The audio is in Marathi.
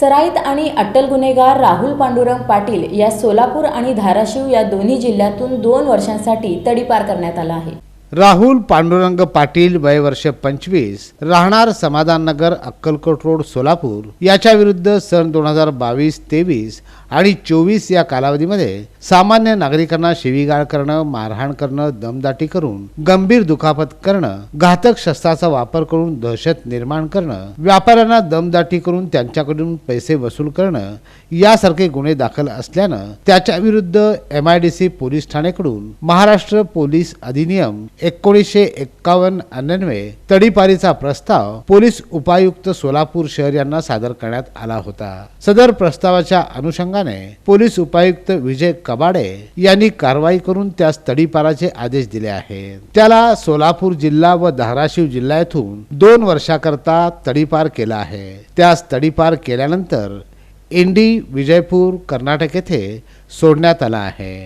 सराईत आणि अट्टल गुन्हेगार राहुल पांडुरंग पाटील या सोलापूर आणि धाराशिव या दोन्ही जिल्ह्यातून दोन वर्षांसाठी तडीपार करण्यात आला आहे. राहुल पांडुरंग पाटील वय वर्ष पंचवीस राहणार समाधान नगर अक्कलकोट रोड सोलापूर. याच्या विरुद्ध सन दोन हजार बावीस तेवीस आणि चोवीस या कालावधीमध्ये सामान्य नागरिकांना शिवीगाळ करणं मारहाण करणं दमदाटी करून गंभीर दुखापत करणं घातक शस्त्राचा वापर करून दहशत निर्माण करणं व्यापाऱ्यांना दमदाटी करून त्यांच्याकडून पैसे वसूल करणं यासारखे गुन्हे दाखल असल्यानं त्याच्या विरुद्ध M I D C police ठाण्याकडून Maharashtra police अधिनियम एकोणीसशे एक्कावन्न अन्वये तडीपारीचा प्रस्ताव पोलीस उपायुक्त सोलापूर शहर यांना सादर करण्यात आला होता. सदर प्रस्तावाच्या अनुषंगाने पोलीस उपायुक्त विजय कबाडे यांनी कारवाई करून त्यास तडीपाराचे आदेश दिले आहेत. त्याला सोलापूर जिल्हा व धाराशिव जिल्हा येथून दोन वर्षाकरता तडीपार केला आहे. त्यास तडीपार केल्यानंतर इंडी विजयपूर कर्नाटक येथे सोडण्यात आला आहे.